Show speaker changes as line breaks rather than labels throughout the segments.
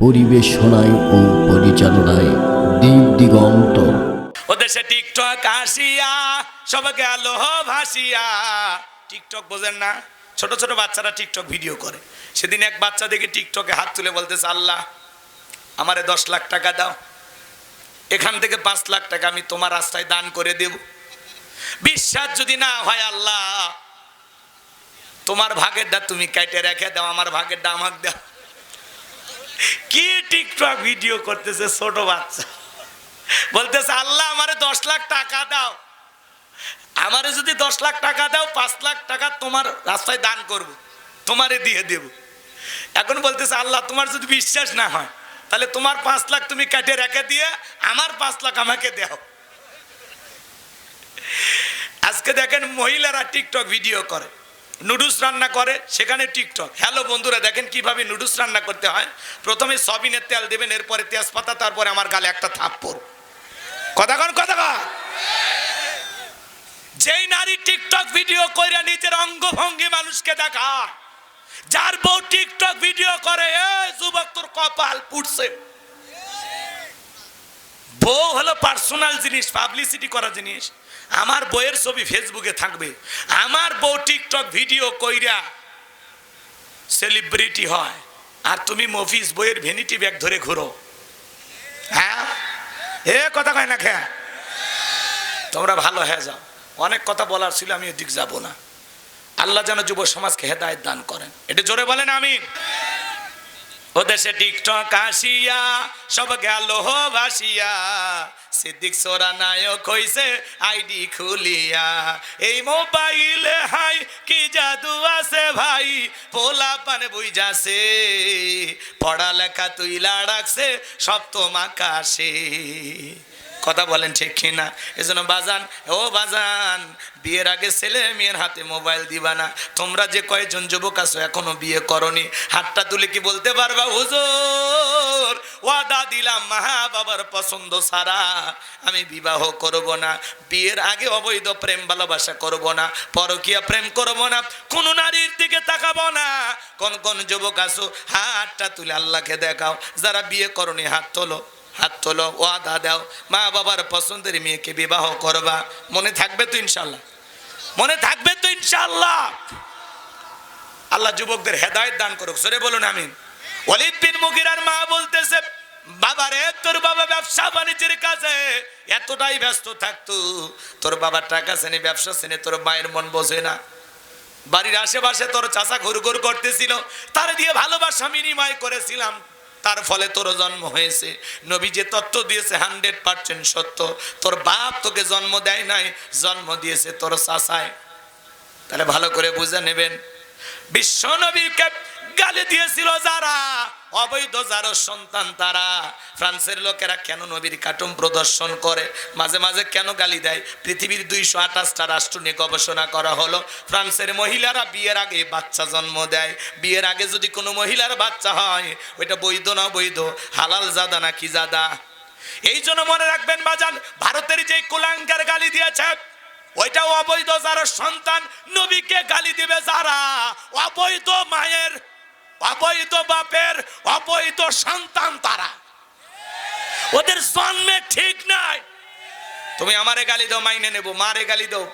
পরিবেশনায় ও পরিচালনায় দিক দিগন্ত।
ও দেশে টিকটক আসিয়া সব গেল ভাসিয়া। টিকটক বোঝেন না ছোট ছোট বাচ্চারা টিকটক ভিডিও করে। সেদিন এক বাচ্চা দেখে টিকটকে হাত তুলে বলতেছে আল্লাহ আমারে দশ লাখ টাকা দাও। এখান থেকে পাঁচ লাখ টাকা আমি তোমার রাস্তায় দান করে দেব। বিশ্বাস যদি না হয় আল্লাহ তোমার ভাগের ভাগেরটা তুমি কেটে রেখে দাও, আমার ভাগের ভাগেরটা আমাকে দাও। কি টিকটক ভিডিও করতেছে ছোট বাচ্চা? বলতেছে, আল্লাহ আমারে দশ লাখ টাকা দাও। আমারে যদি দশ লাখ টাকা দাও, পাঁচ লাখ টাকা তোমার রাস্তায় দান করব, তোমারে দিয়ে দেব। এখন বলতেছে, আল্লাহ, তোমার যদি বিশ্বাস না হয়, তাহলে তোমার পাঁচ লাখ তুমি কেটে রেখে দিয়ে আমার পাঁচ লাখ আমাকে দাও। আজকে দেখেন মহিলারা টিকটক ভিডিও করে। নুডলস রান্না করে, সেখানে টিকটক। হ্যালো বন্ধুরা, দেখেন কীভাবে নুডলস রান্না করতে হয়। প্রথমে সবিনের তেল দেবেন, এরপরে তেজপাতা, তারপরে আমার গালে একটা থাপ্পড়। কথা কন কথা কন। যেই নারী টিকটক ভিডিও করে নিজের অঙ্গভঙ্গি মানুষকে দেখা যার বউ টিকটক ভিডিও করে এ যুবক তোর কপাল পুড়ছে। বউ হলো পার্সোনাল জিনিস পাবলিসিটি করা জিনিস। আমার বইয়ের ছবি ফেসবুকে থাকবে। আমার বউ টিকটক ভিডিও কইরা সেলিব্রিটি হয়। আর তুমি মফিস বইয়ের ভ্যানিটি ব্যাগ ধরে ঘুরো। হ্যাঁ? এ কথা কয় না খেয়া তোমরা ভালো হয়ে যাও। অনেক কথা বলার ছিল, আমি ওদিক যাব না। আল্লাহ যেন যুব সমাজকে হেদায়ত দান করেন। এটা জোরে বলেন আমি ও দেশে টিকটক আসিয়া, সব গেল ভাসিয়া সিদ্দিক সোরা নায়ক হইছে আইডি খুলিয়া। এই মোবাইলে হাই, কি জাদু আছে ভাই? পোলা পানে বুঝাছে পড়ালেখা তুইলা রাখছে, সপ্তম আকাশে। কথা বলেন ঠিক কিনা? এজন্য বাজান, ও বাজান, বিয়ের আগে ছেলে মেয়ের হাতে মোবাইল দিবা না। তোমরা যে কয়জন যুবক আছো এখনও বিয়ে করনি? হাতটা তুলে কি বলতে পারবা? হুজুর, ওয়াদা দিলাম মা বাবার পছন্দ সারা আমি বিবাহ করব না। বিয়ের আগে অবৈধ প্রেম ভালোবাসা করব না। পরকিয়া প্রেম করব না। কোন নারীর দিকে তাকাবো না। কোন কোন যুবক আছো, হাতটা তুলে আল্লাহকে দেখাও। যারা বিয়ে করনি, হাত তোলো। হাত তোলো, ওয়াদা দাও। মা বাবার পছন্দের মেয়েকে বিবাহ করবা। মনে থাকবে তো ইনশাল্লাহ মনে থাকবে তো ইনশাল্লাহ আল্লাহ যুবকদের হেদায়েত দান করুক। সরে বলুন, আমিন। ওয়ালিদ বিন মুগিরার মা বলতেছে, বাবা রে, তোর বাবা ব্যবসা বাণিজ্যের কাছে এতটাই ব্যস্ত থাকতো। তোর বাবার টাকা শ্রেণি ব্যবসা শ্রেণি তোর মায়ের মন বোঝে না। বাড়ির আশেপাশে তোর চাষা ঘুরঘুর করতেছিল। তার দিয়ে ভালোবাসা বিনিময় করেছিলাম। তার ফলে তোর জন্ম হয়েছে। নবী যে তত্ত্ব দিয়েছে, হান্ড্রেড পার্সেন্ট সত্য। তোর বাপ তোকে জন্ম দেয় নাই, জন্ম দিয়েছে তোর চাষায় তাহলে ভালো করে বুঝে নেবেন। বিশ্ব নবীকে গালি দিয়েছিল যারা? অবৈধ যার সন্তান তারা। ফ্রান্সের লোকেরা কেন নবীর কার্টুন প্রদর্শন করে? মাঝে মাঝে কেন গালি দেয়? পৃথিবীর দুইশো আঠাশটা রাষ্ট্র নিয়ে গবেষণা করা হলো। ফ্রান্সের মহিলারা বিয়ের আগে বাচ্চা জন্ম দেয়। বিয়ের আগে যদি কোনো মহিলার বাচ্চা হয়, ওইটা বৈধ না বৈধ হালাল জাদা না কি জাদা? এই জন্য মনে রাখবেন, বাজান, ভারতের যে কুলাঙ্কার গালি দিয়েছে ওইটাও অবৈধ, যারা সন্তান নবীকে গালি দিবে যারা। অবৈধ মায়ের, অবৈধ বাপের, অবৈধ সন্তান তারা। ওদের জন্মে ঠিক নাই। তুমি আমারে গালি দাও, মাইনে নেব, মারে গালি দাও।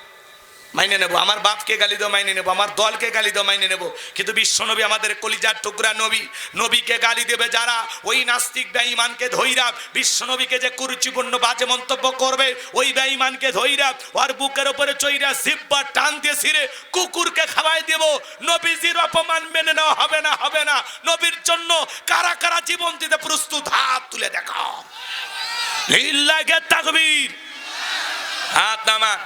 মাইনে নেব। আমার বাপকে গালি দাও, মাইনে নেব। আমার দলকে গালি দাও, মাইনে নেব। কিন্তু বিশ্বনবী আমাদের কলিজার টুকরা নবী, নবীকে গালি দেবে যারা? ওই নাস্তিক বেঈমানকে ধৈরা। বিশ্বনবীকে যে কুরুচিপূর্ণ বাজে মন্তব্য করবে, ওই বেঈমানকে ধৈরা। ওর বুকের উপরে চৈরা জিব্বা টান দিয়ে ছিঁড়ে কুকুরকে খাওয়াই দেব। নবীজির অপমান মেনে নেওয়া হবে না হবে না। নবীর জন্য কারা কারা জীবন দিতে প্রস্তুত? হাত তুলে দেখাও। লিল্লাহে তাকবীর। হাত নামা।